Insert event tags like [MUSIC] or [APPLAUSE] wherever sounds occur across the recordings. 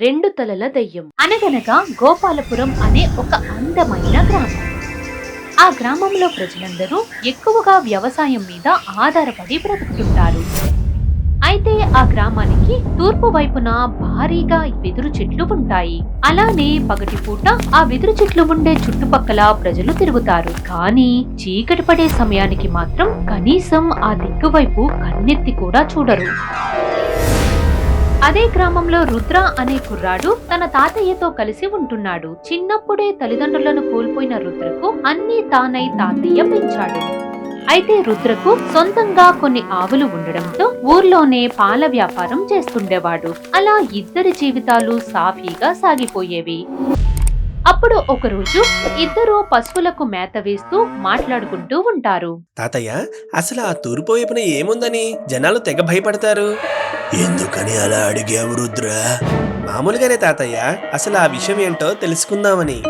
రెండు తలల దయ్యం. అనగనగా గోపాలపురం అనే ఒక అందమైన గ్రామం. ఆ గ్రామంలో ప్రజలందరూ ఎక్కువగా వ్యవసాయం మీద ఆధారపడి బ్రతుకుతుంటారు. అయితే ఆ గ్రామానికి తూర్పు వైపున భారీగా వెదురు చెట్లు ఉంటాయి. అలానే పగటిపూట ఆ వెదురు చెట్లు ఉండే చుట్టుపక్కల ప్రజలు తిరుగుతారు. కానీ చీకటి పడే సమయానికి మాత్రం కనీసం ఆ దిక్కు వైపు కన్నెత్తి కూడా చూడరు. అదే గ్రామంలో రుద్ర అనే కుర్రాడు తన తాతయ్యతో కలిసి ఉంటున్నాడు. చిన్నప్పుడే తల్లిదండ్రులను కోల్పోయిన రుద్రకు అన్ని తానై తాతయ్య పెంచాడు. అయితే రుద్రకు సొంతంగా కొన్ని ఆవులు ఉండడంతో ఊర్లోనే పాల వ్యాపారం చేస్తుండేవాడు. అలా ఇద్దరి జీవితాలు సాఫీగా సాగిపోయేవి. అప్పుడు ఒకరోజు ఇద్దరు పశువులకు మేత వేస్తూ మాట్లాడుకుంటూ ఉంటారు. తాతయ్య అసలు ఆ తూర్పు వైపున ఏముందని జనాలు తెగ భయపడతారు. ఎందుకని అలా అడిగావు రుద్ర? మామూలుగానే తాతయ్య అసలు ఆ విషయం ఏంటో తెలుసుకుందామని.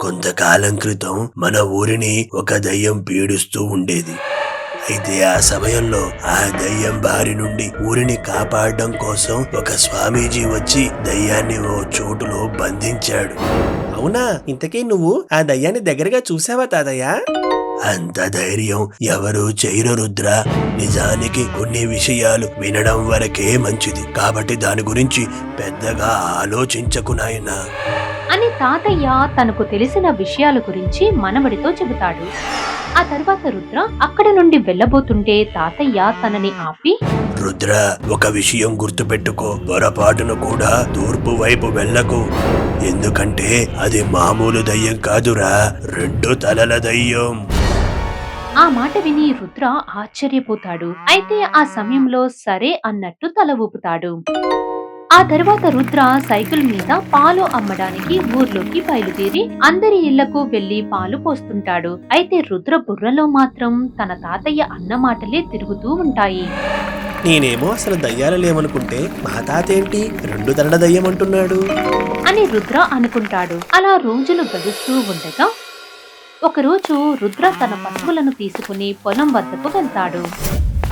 కొంతకాలం క్రితం మన ఊరిని ఒక దయ్యం పీడిస్తూ ఉండేది. అయితే ఆ సమయంలో ఆ దయ్యం బారి నుండి ఊరిని కాపాడడం కోసం ఒక స్వామీజీ వచ్చి దయ్యాన్ని ఓ చోటులో బంధించాడు. అవునా? ఇంతకీ నువ్వు ఆ దయ్యాన్ని దగ్గరగా చూసావా తాతయ్య? అంత ధైర్యం ఎవరు చేయరు రుద్ర. నిజానికి కొన్ని విషయాలు వినడం వరకే మంచిది. కాబట్టి దాని గురించి పెద్దగా ఆలోచించకు నాయనా. అని తాతయ్య తనకు తెలిసిన విషయాల గురించి మనవడితో చెబుతాడు. ఆ తర్వాత రుద్ర అక్కడ నుండి వెళ్ళబోతుంటే తాతయ్య తనని ఆపి రుద్ర ఒక విషయం గుర్తుపెట్టుకో. పొరపాటును కూడా తూర్పు వైపు వెళ్ళకు. ఎందుకంటే అది మామూలు దయ్యం కాదురా. రెండు తలల దయ్యం. ఆ మాట విని రుద్ర ఆశ్చర్యపోతాడు. అయితే ఆ సమయంలో సరే అన్నట్టు తల ఊపుతాడు. ఆ తర్వాత రుద్ర సైకిల్ మీద పాలు అమ్మడానికి ఊర్లోకి బయలుదేరి అందరి ఇళ్ళకు వెళ్ళి పాలు పోస్తుంటాడు. అయితే రుద్ర బుర్రలో మాత్రం తన తాతయ్య అన్న మాటలే తిరుగుతూ ఉంటాయి. నేనేమో అసలు దయ్యాలు లేవనుకుంటే మా తాత ఏంటి రెండు దయ్యం అంటున్నాడు. అని రుద్ర అనుకుంటాడు. అలా రోజులు గడుస్తూ ఉండగా ఒకరోజు రుద్ర తన పశువులను తీసుకుని పొలం వద్దకు వెళ్తాడు.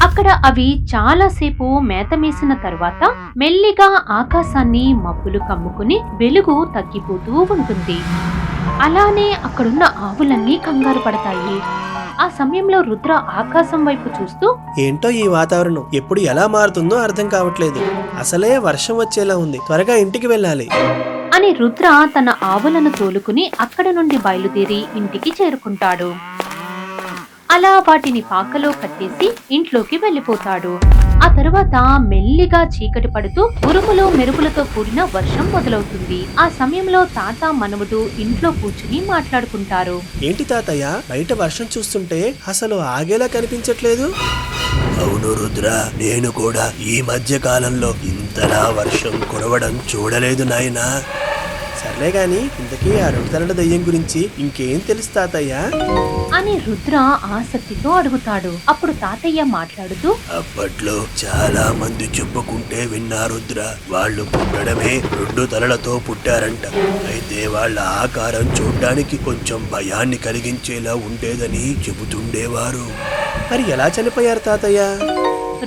అక్కడ అవి చాలాసేపు మేతమేసిన తరువాత మెల్లిగా ఆకాశాన్ని మబ్బులు కమ్ముకుని వెలుగు తగ్గిపోతూ ఉంటుంది. అలానే అక్కడున్న ఆవులన్నీ కంగారు పడతాయి. ఆ సమయంలో రుద్ర ఆకాశం వైపు చూస్తూ ఏంటో ఈ వాతావరణం ఎప్పుడు ఎలా మారుతుందో అర్థం కావట్లేదు. అసలే వర్షం వచ్చేలా ఉంది. త్వరగా ఇంటికి వెళ్ళాలి. అని రుద్ర తన ఆవులను తోలుకుని అక్కడ నుండి బయలుదేరి ఇంటికి చేరుకుంటాడు. అలా వాటిని పాకలో కట్టేసి ఇంట్లోకి వెళ్ళిపోతాడు. ఆ తరువాత మెల్లిగా చీకటి పడుతూ ఉరుములు మెరుపులతో కూడిన వర్షం మొదలవుతుంది. ఆ సమయంలో తాత మనవడు ఇంట్లో కూర్చుని మాట్లాడుకుంటారు. ఏంటి తాతయ్య? బయట వర్షం చూస్తుంటే అసలు ఆగేలా కనిపించట్లేదు? అవును రుద్ర నేను కూడా ఈ మధ్య కాలంలో ఇంతలా వర్షం కురవడం చూడలేదు నాయనా. సర్లే గాని ఇంతకీ ఆ రెండు తలల దయ్యం గురించి ఇంకేం తెలుసు తాతయ్య అని రుద్ర ఆసక్తితో అడుగుతాడు. అప్పుడు తాతయ్య మాట్లాడుతూ అప్పట్లో చాలా మంది చెప్పుకుంటే విన్నా రుద్ర వాళ్ళు పుట్టడమే రెండు తలలతో పుట్టారంట. అయితే వాళ్ళ ఆకారం చూడ్డానికి కొంచెం భయాన్ని కలిగించేలా ఉండేదని చెబుతుండేవారు. మరి ఎలా చనిపోయారు తాతయ్య?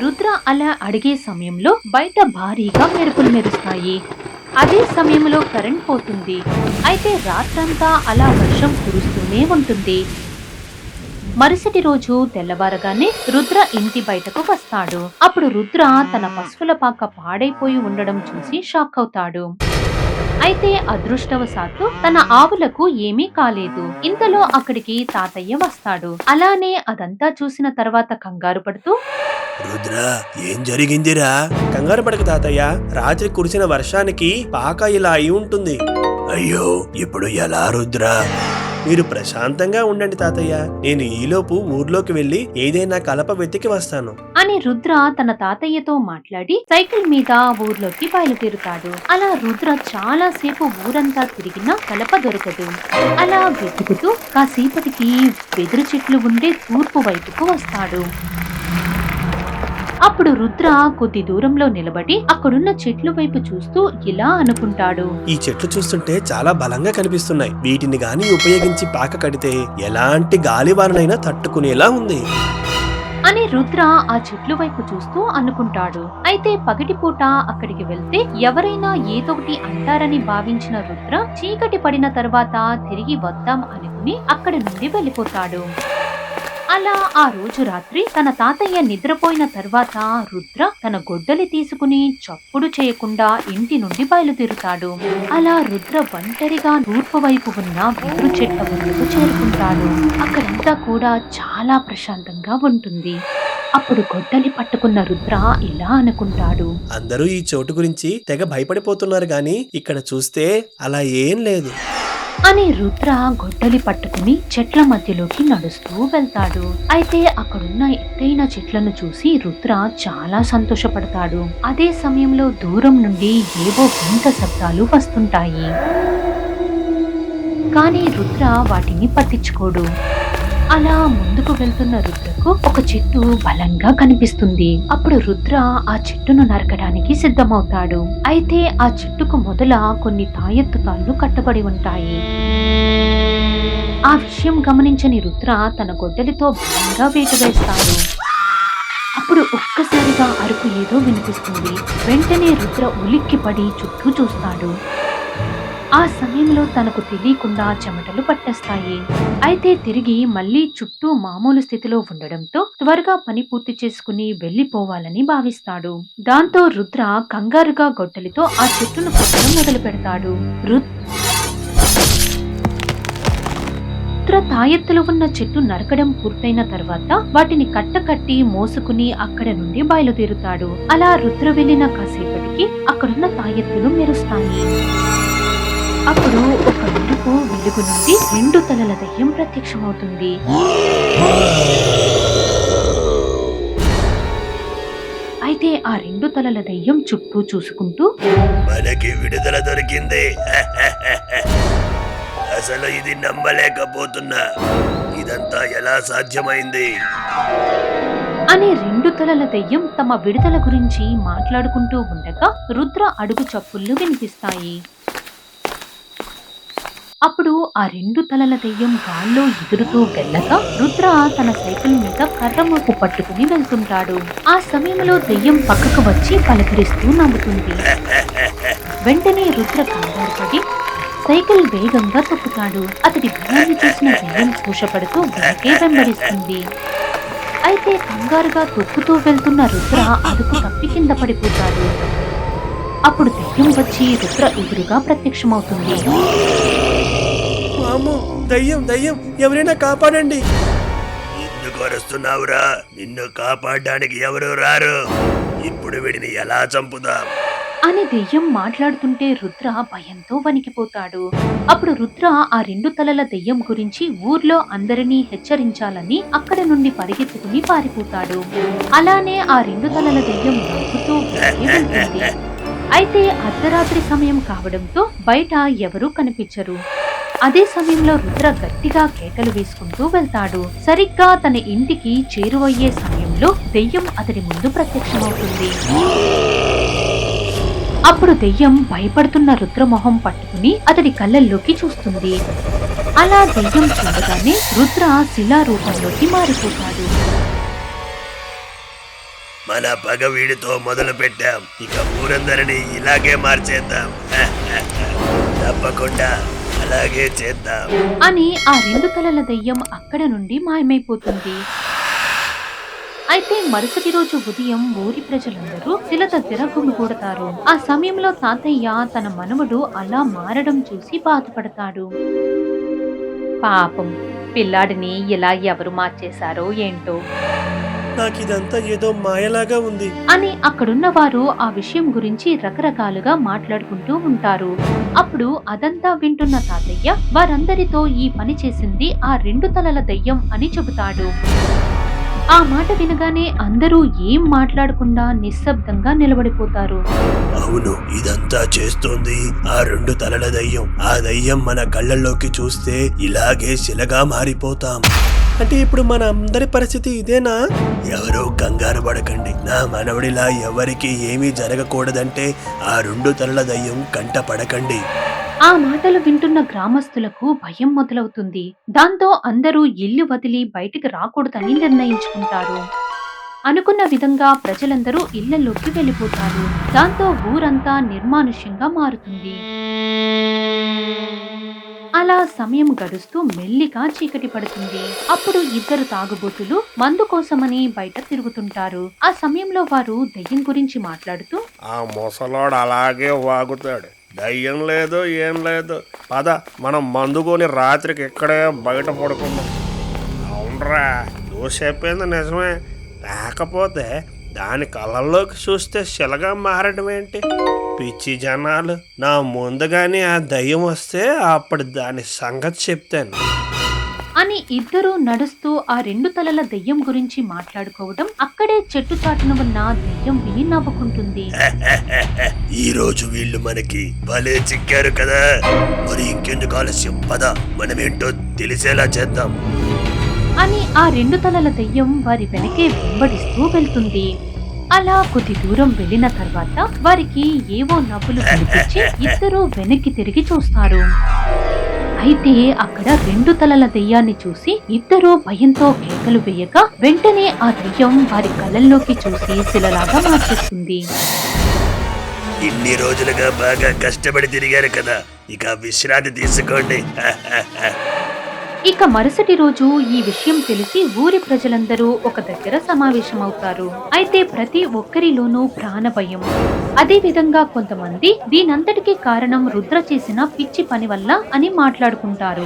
రుద్ర అలా అడిగే సమయంలో బయట భారీగా మెరుపులు మెరుస్తాయి. అదే సమయంలో కరెంట్ పోతుంది. అయితే రాత్రంతా అలా వర్షం కురుస్తూనే ఉంటుంది. మరుసటి రోజు తెల్లవారగానే రుద్ర ఇంటి బయటకు వస్తాడు. అప్పుడు రుద్ర తన పశువుల పాక పాడైపోయి ఉండడం చూసి షాక్ అవుతాడు. అయితే అదృష్టవశాత్తు తన ఆవులకు ఏమీ కాలేదు. ఇంతలో అక్కడికి తాతయ్య వస్తాడు. అలానే అదంతా చూసిన తర్వాత కంగారు పడుతూ రుద్ర ఏం జరిగిందిరా? కంగారు పడక తాతయ్య. రాత్రి కురిసిన వర్షానికి పాక ఇలా అయి ఉంటుంది. అయ్యో ఇప్పుడు ఎలా రుద్ర? మీరు ప్రశాంతంగా ఉండండి తాతయ్య. నేను ఈలోపు ఊర్లోకి వెళ్ళి ఏదైనా కలప వెతికి వస్తాను. అని రుద్ర తన తాతయ్యతో మాట్లాడి సైకిల్ మీద ఊర్లోకి బయలుదేరుతాడు. అలా రుద్ర చాలా సేపు ఊరంతా తిరిగినా కలప దొరకదు. అలా వెతుకుతూ కాసేపటికి వెదురు చెట్లు ఉండే తూర్పు వైపుకు వస్తాడు. అప్పుడు రుద్ర కొద్ది దూరంలో నిలబడి అక్కడున్న చెట్లు వైపు చూస్తూ ఇలా అనుకుంటాడు. ఈ చెట్లు చూస్తుంటే చాలా బలంగా కనిపిస్తున్నాయి. వీటిని గాని ఉపయోగించి పాక కడితే ఎలాంటి గాలివాననైనా తట్టుకునేలా ఉంది. అని రుద్ర ఆ చెట్లు వైపు చూస్తూ అనుకుంటాడు. అయితే పగటిపూట అక్కడికి వెళ్తే ఎవరైనా ఏదొకటి అంటారని భావించిన రుద్ర చీకటి పడిన తర్వాత తిరిగి వద్దాం అనుకుని అక్కడి నుండి వెళ్ళిపోతాడు. అలా ఆ రోజు రాత్రి తన తాతయ్య నిద్రపోయిన తర్వాత రుద్ర తన గొడ్డలి తీసుకుని చప్పుడు చేయకుండా ఇంటి నుండి బయలుదేరుతాడు. అలా రుద్ర ఒంటరిగా తూర్పు వైపు ఉన్న వెదురు చెట్ల ముందుకు చేరుకుంటాడు. అక్కడంతా కూడా చాలా ప్రశాంతంగా ఉంటుంది. అప్పుడు గొడ్డలి పట్టుకున్న రుద్ర ఇలా అనుకుంటాడు. అందరూ ఈ చోటు గురించి తెగ భయపడిపోతున్నారు గాని ఇక్కడ చూస్తే అలా ఏం లేదు. అని రుద్ర గొడ్డలి పట్టుకుని చెట్ల మధ్యలోకి నడుస్తూ వెళ్తాడు. అయితే అక్కడున్న ఎత్తైన చెట్లను చూసి రుద్ర చాలా సంతోషపడతాడు. అదే సమయంలో దూరం నుండి ఏవో వింత శబ్దాలు వస్తుంటాయి. కానీ రుద్ర వాటిని పట్టించుకోడు. అలా ముందుకు వెళ్తున్న రుద్రకు ఒక చెట్టు బలంగా కనిపిస్తుంది. అప్పుడు రుద్ర ఆ చెట్టును నరకడానికి సిద్ధమవుతాడు. అయితే ఆ చెట్టుకు మొదల కొన్ని తాయెత్తు తాళ్ళు కట్టబడి ఉంటాయి. ఆ విషయం గమనించని రుద్ర తన గొడ్డలితో బలంగా వేటు వేస్తాడు. అప్పుడు ఒక్కసారిగా అరుపు ఏదో వినిపిస్తుంది. వెంటనే రుద్ర ఉలిక్కిపడి చుట్టూ చూస్తాడు. ఆ సమయంలో తనకు తెలియకుండా చెమటలు పట్టేస్తాయి. అయితే తిరిగి మళ్ళీ చుట్టూ మామూలు స్థితిలో ఉండడంతో త్వరగా పని పూర్తి చేసుకుని వెళ్ళిపోవాలని భావిస్తాడు. దాంతో రుద్ర కంగారుగా గొడ్డలితో ఆ చెట్టును కొట్టడం మొదలు పెడతాడు రుద్ర తాయెత్తులు ఉన్న చెట్టు నరకడం పూర్తయిన తర్వాత వాటిని కట్టకట్టి మోసుకుని అక్కడ నుండి బయలుదేరుతాడు. అలా రుద్ర వెళ్ళిన కాసేపటికి అక్కడున్న తాయెత్తులు మెరుస్తాయి. అప్పుడు ఒక మెరుపు వెలుగు నుండి రెండు తలల దయ్యం ప్రత్యక్షమవుతుంది. అయితే ఆ రెండు తలల దయ్యం చుట్టూ చూసుకుంటూ మనకి విడుదల దొరికింది. [LAUGHS] అసలు ఇది నమ్మలేకపోతున్నా. ఇదంతా ఎలా సాధ్యమైంది? అని రెండు తలల దయ్యం తమ విడుదల గురించి మాట్లాడుకుంటూ ఉండగా రుద్ర అడుగు చప్పుళ్ళు వినిపిస్తాయి. అప్పుడు ఆ రెండు తలల దెయ్యం గాల్లో ఎగురుతూ వెళ్ళగా రుద్ర తన సైకిల్ మీద కర్రమూపు పట్టుకుని వెళ్తుంటాడు. ఆ సమయంలో దెయ్యం పక్కకు వచ్చి పలకరిస్తూ నవ్వుతుంది. వెంటనే రుద్ర కంగారు పడి సైకిల్ వేగంగా తొక్కుతాడు. అతడి భయాన్ని చూసిన దెయ్యం కూషపడుతూ వెనకే వెంబడిస్తుంది. అయితే కంగారుగా తొక్కుతూ వెళ్తున్న రుద్ర అదుపు తప్పి కింద పడిపోతాడు. అప్పుడు దెయ్యం వచ్చి రుద్ర ఎదురుగా ప్రత్యక్షమవుతుంది. దయ్యం దయ్యం ఎవరైనా కాపాడండి. ఎందుకు అరుస్తున్నావురా నిన్ను కాపాడడానికి ఎవరు రారు? ఇప్పుడు వీడిని ఎలా చంపుదాం? అని దెయ్యం మాట్లాడుతుంటే రుద్ర భయంతో వణికిపోతాడు. అప్పుడు రుద్ర ఆ రెండు తలల దెయ్యం గురించి ఊర్లో అందరినీ హెచ్చరించాలని అక్కడ నుండి పరిగెత్తుకుని పారిపోతాడు. అలానే ఆ రెండు తలల దెయ్యం నవ్వుతూ [LAUGHS] అయితే అర్ధరాత్రి సమయం కావడంతో బయట ఎవరూ కనిపించరు. అదే సమయంలో రుద్ర గట్టిగా కేకలు వేసుకుంటూ వెళ్తాడు. సరిగ్గా తన ఇంటికి చేరువయ్యే సమయంలో దెయ్యం అతడి ముందు ప్రత్యక్షమవుతుంది. అప్పుడు దెయ్యం భయపడుతున్న రుద్రమొహం పట్టుకుని అతడి కళ్ళల్లోకి చూస్తుంది. అలా దెయ్యం చూడగానే రుద్ర శిలా రూపంలోకి మారిపోతాడు. మన పగ వీడితో మొదలు పెట్టాం ఇక ఊరందరినీ ఇలాగే మార్చేద్దాం. తప్పకుండా అలాగే చేద్దాం. అని ఆ రెండు తలల దెయ్యం అక్కడ నుండి మాయమైపోతుంది. అయితే మరుసటి రోజు ఉదయం ఊరి ప్రజలందరూ శిల దగ్గర గుమిగూడతారు. ఆ సమయంలో తాతయ్య తన మనవడు అలా మారడం చూసి బాధపడతాడు. పాపం పిల్లాడిని ఇలా ఎవరు మార్చేశారో ఏంటో. నాకు ఇదంతా ఏదో మాయలాగా ఉంది. అని అక్కడున్న వారు ఆ విషయం గురించి రకరకాలుగా మాట్లాడుకుంటూ ఉంటారు. అప్పుడు అదంతా వింటున్న తాతయ్య వారందరితో ఈ పని చేసింది ఆ రెండు తలల దయ్యం అని చెబుతాడు. ఆ మాట వినగానే అందరూ ఏం మాట్లాడకుండా నిశ్శబ్దంగా నిలబడిపోతారు. అవును ఇదంతా చేస్తోంది ఆ రెండు తలల దయ్యం. ఆ దయ్యం మన కళ్ళల్లోకి చూస్తే ఇలాగే శిలగా మారిపోతాం. అంటే ఇప్పుడు మన అందరి పరిస్థితి ఇదేనా? ఎవరూ కంగారు పడకండి. నా మనవడిలా ఎవరికి ఏమీ జరగకూడదంటే ఆ రెండు తలల దయ్యం కంట పడకండి. ఆ మాటలు వింటున్న గ్రామస్తులకు భయం మొదలవుతుంది. దాంతో అందరూ ఇల్లు వదిలి బయటికి రాకూడదని నిర్ణయించుకుంటారు. అనుకున్న విధంగా ప్రజలందరూ ఇళ్ళలోకి వెళ్ళిపోతారు. దాంతో ఊరంతా నిర్మానుష్యంగా మారుతుంది. అలా సమయం గడుస్తూ మెల్లిగా చీకటి పడుతుంది. అప్పుడు ఇద్దరు తాగుబోతులు మందు కోసమని బయట తిరుగుతుంటారు. ఆ సమయంలో వారు దయ్యం గురించి మాట్లాడుతూ ఆ ముసలోడు అలాగే వాగుతాడు. దయ్యం లేదు ఏం లేదు. పద మనం మందుకొని రాత్రికి ఇక్కడే బయట పడుకున్నాం అవునరా నువ్వు చెప్పింది నిజమే. లేకపోతే దాని కళ్ళల్లోకి చూస్తే శిలగా మారడం ఏంటి పిచ్చి జనాలు నా ముందుగానే ఆ దయ్యం వస్తే అప్పుడు దాని సంగతి చెప్తాను. అని ఇద్దరూ నడుస్తూ ఆ రెండు తలల దెయ్యం గురించి మాట్లాడుకోవడం అక్కడే చెట్టు చాటున ఉన్న దెయ్యం విని నవ్వుకుంటుంది. [LAUGHS] ఈ రోజు వీళ్ళు మనకి భలే చిక్కారు కదా. మరి ఇంకెందుకు ఆలస్యం? పద మనమేంటో తెలిసేలా చేద్దాం. అని ఆ రెండు తలల దెయ్యం వారి వెనకే వెంబడిస్తూ వెళ్తుంది. అలా కొద్ది దూరం వెళ్ళిన తర్వాత వారికి ఏవో నవ్వులు కనిపించి ఇద్దరూ వెనక్కి తిరిగి చూస్తారు. అయితే అక్కడ రెండు తలల దెయ్యాన్ని చూసి ఇద్దరూ భయంతో కేకలు వేయగా వెంటనే ఆ దెయ్యం వారి కళ్ళల్లోకి చూసి శిలలాగా మార్చేస్తుంది. ఇన్ని రోజులుగా బాగా కష్టపడి తిరిగారు కదా. ఇక విశ్రాంతి తీసుకోండి. [LAUGHS] ఇక మరుసటి రోజు ఈ విషయం తెలిసి ఊరి ప్రజలందరూ ఒక దగ్గర సమావేశమవుతారు. అయితే ప్రతి ఒక్కరిలోనూ ప్రాణ భయం. అదే విధంగా కొంతమంది దీనంతటికీ కారణం రుద్ర చేసిన పిచ్చి పని వల్ల అని మాట్లాడుకుంటారు.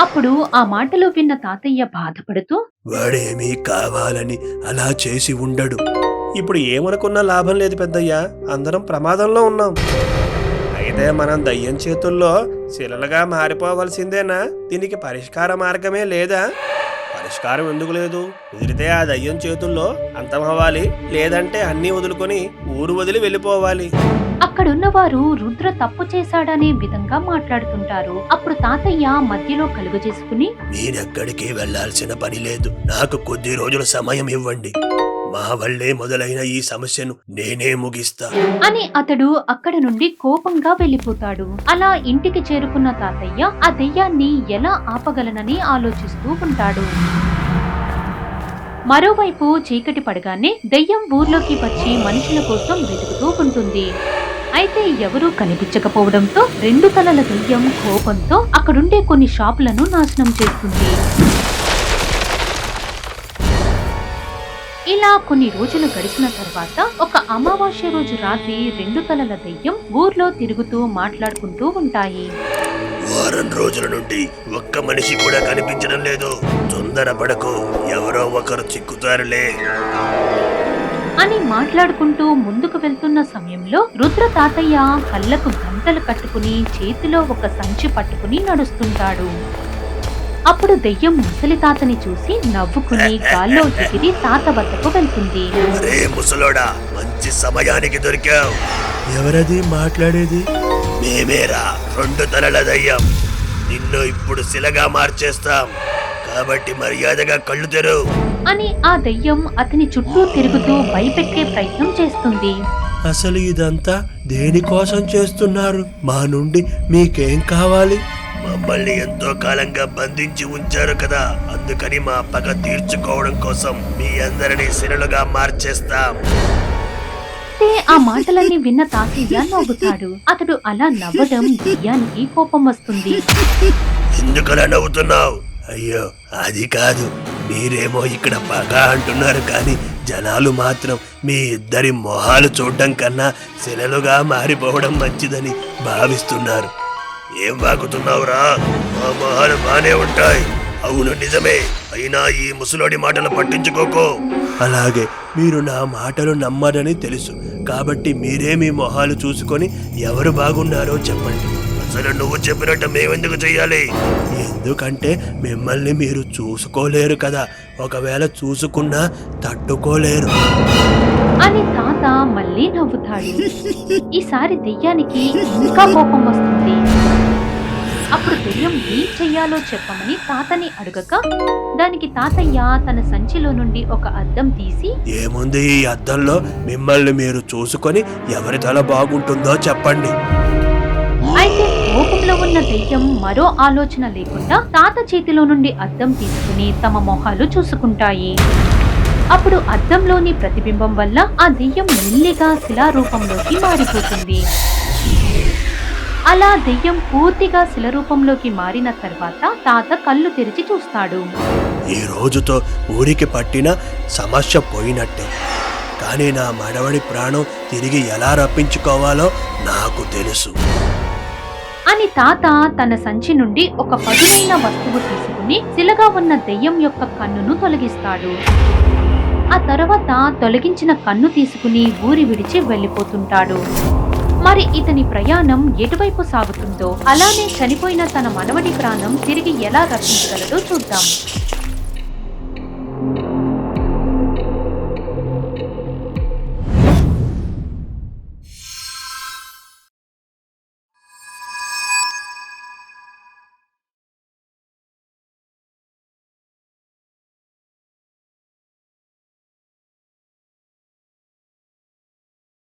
అప్పుడు ఆ మాటలు విన్న తాతయ్య బాధపడుతూ వాడేమీ కావాలని అలా చేసి ఉండడు. ఇప్పుడు ఏమనుకున్నా లాభం లేదు పెద్దయ్యా. అందరం ప్రమాదంలో ఉన్నాం. అయితే మనం దయ్యం చేతుల్లో శిలలుగా మారిపోవలసిందేనా? దీనికి పరిష్కార మార్గమే లేదా? పరిష్కారం ఎందుకు లేదు? కుదిరితే ఆ దయ్యం చేతుల్లో అంతమవ్వాలి లేదంటే అన్నీ వదులుకొని ఊరు వదిలి వెళ్ళిపోవాలి. అక్కడున్న వారు రుద్ర తప్పు చేశాడనే విధంగా మాట్లాడుతుంటారు. అప్పుడు తాతయ్య మధ్యలో కలుగజేసుకుని మీరెక్కడికి వెళ్ళాల్సిన పని లేదు. నాకు కొద్ది రోజుల సమయం ఇవ్వండి. మా వల్లే మొదలైన ఈ సమస్యను నేనే ముగిస్తా. అని అతడు అక్కడ నుండి కోపంగా వెళ్ళిపోతాడు. అలా ఇంటికి చేరుకున్న తాతయ్య ఆ దెయ్యాన్ని ఎలా ఆపగలనని ఆలోచిస్తూ ఉంటాడు. మరోవైపు చీకటి పడగానే దెయ్యం ఊర్లోకి వచ్చి మనుషుల కోసం వెతుకుతూ ఉంటుంది. అయితే ఎవరూ కనిపించకపోవడంతో రెండు తలల దెయ్యం కోపంతో అక్కడుండే కొన్ని షాపులను నాశనం చేస్తుంది. ఇలా కొన్ని రోజులు గడిచిన తర్వాత ఒక అమావాస్య రోజు రాత్రి రెండు తలల దెయ్యం ఊర్లో తిరుగుతూ మాట్లాడుకుంటూ ఉంటాయి. వారం రోజుల నుండి ఒక్క మనిషి కూడా కనిపించడం లేదు. తొందరపడకు ఎవరో ఒకరు చిక్కుతారులే. అని మాట్లాడుకుంటూ ముందుకు వెళ్తున్న సమయంలో రుద్ర తాతయ్య కళ్ళకు గంటలు కట్టుకుని చేతిలో ఒక సంచి పట్టుకుని నడుస్తుంటాడు. అప్పుడు దెయ్యం ముసలి తాతని చూసి నవ్వుకుని గాల్లో ఎగిరి తాత వద్దకు వెళ్తుంది. అరే ముసలోడా మంచి సమయానికి దొరికావు. ఎవరది మాట్లాడేది? మేమేరా రెండు తలల దయ్యం. నిన్ను ఇప్పుడు శిలగా మార్చేస్తాం. కాబట్టి మర్యాదగా కళ్ళు తెరువు అని ఆ దెయ్యం అతని చుట్టూ తిరుగుతూ భయపెట్టే ప్రయత్నం చేస్తుంది. అసలు ఇదంతా దేనికోసం చేస్తున్నారు? మా నుండి మీకేం కావాలి? మమ్మల్ని ఎంతో కాలంగా బంధించి ఉంచారు కదా. అందుకని మా పగ తీర్చుకోవడం కోసం మీ అందరినీ శిలలుగా మార్చేస్తాం. ఆ మాటలన్నీ విన్న తాతయ్య నవ్వుతాడు. అతడు అలా నవ్వడం దెయ్యానికి కోపం వస్తుంది. ఎందుకలా నవ్వుతున్నావు? అయ్యో అది కాదు. మీరేమో ఇక్కడ పగ అంటున్నారు కానీ జనాలు మాత్రం మీ ఇద్దరి మొహాలు చూడడం కన్నా శిలలుగా మారిపోవడం మంచిదని భావిస్తున్నారు. ఏం వాగుతున్నావురా? మా మొహాలు బానే ఉంటాయి. అవును నిజమే. అయినా ఈ ముసలోడి మాటలు పట్టించుకోకో. అలాగే మీరు నా మాటలు నమ్మరని తెలుసు. కాబట్టి మీరే మీ మొహాలు చూసుకొని ఎవరు బాగున్నారో చెప్పండి. అసలు నువ్వు చెప్పినట్టు మేమెందుకు చెయ్యాలి? ఎందుకంటే మిమ్మల్ని మీరు చూసుకోలేరు కదా. ఒకవేళ చూసుకున్నా తట్టుకోలేరు. అని మళ్ళీ నవ్వుతాడు. ఈసారి దెయ్యానికి ఇంకా కోపం వస్తుంది. అప్పుడు దెయ్యం ఏం చెయ్యాలో చెప్పమని తాతని అడగక దానికి తాతయ్య తన సంచిలో నుండి ఒక అద్దం తీసి ఏముంది ఈ అద్దంలో? మిమ్మల్ని మీరు చూసుకొని ఎవరి తల బాగుంటుందో చెప్పండి. అయితే కోపంలో ఉన్న దెయ్యం మరో ఆలోచన లేకుండా తాత చేతిలో నుండి అద్దం తీసుకుని తమ మొహాలు చూసుకుంటాయి. అప్పుడు అద్దంలోని ప్రతిబింబం వల్ల ఆ దెయ్యం మెల్లిగా శిలారూపంలోకి మారిపోతుంది. అలా దెయ్యం పూర్తిగా శిలరూపంలోకి మారిన తర్వాత తాత కళ్ళు తెరిచి చూస్తాడు. ఈ రోజుతో ఊరికి పట్టిన సమస్య పోయినట్టే. కానీ నా మనవడి ప్రాణం తిరిగి ఎలా రప్పించుకోవాలో నాకు తెలుసు. అని తాత తన సంచి నుండి ఒక పదునైన వస్తువు తీసుకుని శిలగా ఉన్న దెయ్యం యొక్క కన్నును తొలగిస్తాడు. ఆ తర్వాత తొలగించిన కన్ను తీసుకుని ఊరి విడిచి వెళ్ళిపోతుంటాడు. మరి ఇతని ప్రయాణం ఎటువైపు సాగుతుందో అలానే చనిపోయిన తన మనవడి ప్రాణం తిరిగి ఎలా రక్షించగలడో చూద్దాం.